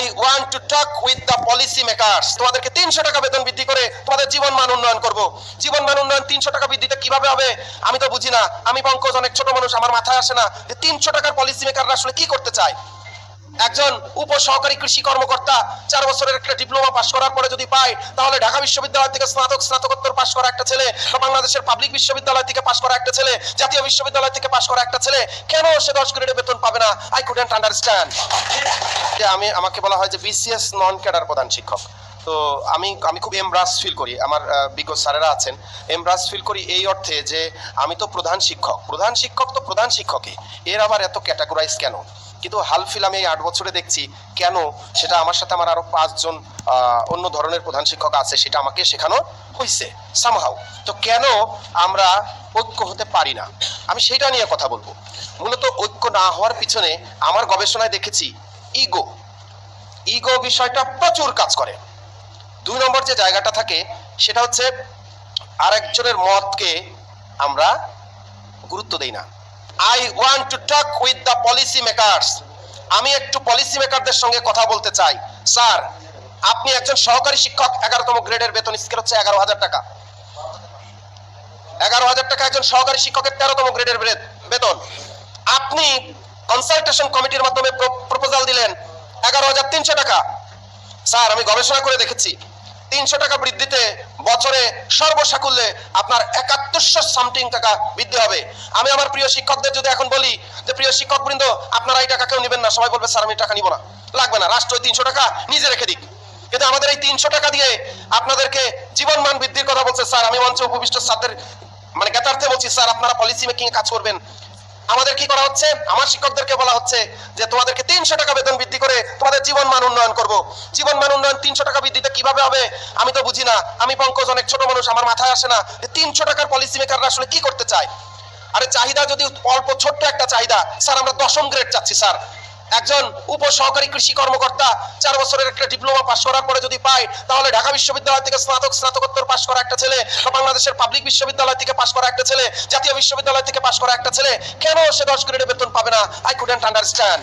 I want to talk with the policy makers তোমাদেরকে তিনশো টাকা বেতন বৃদ্ধি করে তোমাদের জীবন মান উন্নয়ন করব। জীবন মান উন্নয়ন তিনশো টাকা বৃদ্ধিটা কীভাবে হবে, আমি তো বুঝি না। আমি পঙ্কজ, অনেক ছোট মানুষ, আমার মাথায় আসে না যে তিনশো টাকার পলিসি মেকাররা আসলে কি করতে চায়। একজন উপ সহকারী কৃষি কর্মকর্তা, চার বছরের একটা ডিপ্লোমা পাশ করার পরে যদি পায়, তাহলে ঢাকা বিশ্ববিদ্যালয় থেকে স্নাতক, স্নাতকোত্তর পাশ করা একটা ছেলে বা বাংলাদেশের পাবলিক বিশ্ববিদ্যালয় থেকে পাশ করা একটা ছেলে, জাতীয় বিশ্ববিদ্যালয় থেকে পাশ করা একটা ছেলে, কেন সে দশ গ্রেডে বেতন পাবে না? আই কুডেন্ট আন্ডারস্ট্যান্ড আমি, আমাকে বলা হয় যে বিসিএস নন ক্যাডার প্রধান শিক্ষক। তো আমি আমি খুব এমব্রাস ফিল করি। আমার বিজ্ঞ স্যারেরা আছেন এমব্রাস ফিল করি এই অর্থে যে আমি তো প্রধান শিক্ষক। প্রধান শিক্ষক তো প্রধান শিক্ষকই। এর আবার এত ক্যাটাগরাইজ কেন? কিন্তু হাল ফিল আমি এই আট বছরে দেখছি, কেন সেটা আমার সাথে আমার আরও পাঁচজন অন্য ধরনের প্রধান শিক্ষক আছে, সেটা আমাকে শেখানো হয়েছে সামহাও তো কেন আমরা ঐক্য হতে পারি না? আমি সেইটা নিয়ে কথা বলব। মূলত ঐক্য না হওয়ার পিছনে আমার গবেষণায় দেখেছি ইগো ইগো বিষয়টা প্রচুর কাজ করে। দুই নম্বর যে জায়গাটা থাকে, সেটা হচ্ছে আরেকজনের মতকে আমরা গুরুত্ব দেই না। I want to talk with the policy makers আমি একটু পলিসি মেকারদের সঙ্গে কথা বলতে চাই। স্যার, আপনি একজন সহকারী শিক্ষক, এগারোতম গ্রেডের বেতন, স্কেল হচ্ছে এগারো হাজার টাকা। এগারো হাজার টাকা একজন সহকারী শিক্ষকের তেরোতম গ্রেডের বেতন। আপনি কনসালটেশন কমিটির মাধ্যমে প্রপোজাল দিলেন, এগারো হাজার তিনশো টাকা। স্যার, আমি গবেষণা করে দেখেছি। তিনশো টাকা বৃদ্ধিতে বছরে সর্বসাকুল্যে আপনার একাত্তরশো সামথিং টাকা বৃদ্ধি হবে। আমি আমার প্রিয় শিক্ষকদের যদি এখন বলি যে, প্রিয় শিক্ষক বৃন্দ আপনারা এই টাকা কেউ নেবেন না। সবাই বলবে, স্যার, আমি টাকা নিব না। লাগবে না। রাষ্ট্র তিনশো টাকা নিজে রেখে দিক। কিন্তু আমাদের এই তিনশো টাকা দিয়ে আপনাদেরকে জীবন মান বৃদ্ধির কথা বলছে, স্যার, আমি মঞ্চে উপবিষ্ট স্যারদের মানে জ্ঞাতার্থে বলছি, স্যার, আপনারা পলিসি মেকিং কাজ করবেন। আমাদের কি করা হচ্ছে? আমার শিক্ষকদেরকে বলা হচ্ছে যে তোমাদেরকে তিনশো টাকা বেতন বৃদ্ধি করে তোমাদের জীবন মান উন্নয়ন করব। জীবন মান উন্নয়ন তিনশো টাকা বৃদ্ধিতে কীভাবে হবে? আমি তো বুঝি না। আমি পঙ্কজ, অনেক ছোট মানুষ, আমার মাথায় আসে না যে তিনশো টাকার পলিসি মেকাররা আসলে কি করতে চায়? আরে চাহিদা যদি অল্প, ছোট্ট একটা চাহিদা, স্যার, আমরা দশম গ্রেড চাচ্ছি, স্যার। একজন উপ সহকারী কৃষি কর্মকর্তা, চার বছরের একটা ডিপ্লোমা পাশ করার পরে যদি পায়, তাহলে ঢাকা বিশ্ববিদ্যালয় থেকে স্নাতক, স্নাতকোত্তর পাশ করা একটা ছেলে বাংলাদেশের পাবলিক বিশ্ববিদ্যালয় থেকে পাশ করা একটা ছেলে, জাতীয় বিশ্ববিদ্যালয় থেকে পাশ করা একটা ছেলে, কেন সে দশ গ্রেডে বেতন পাবে না? I couldn't understand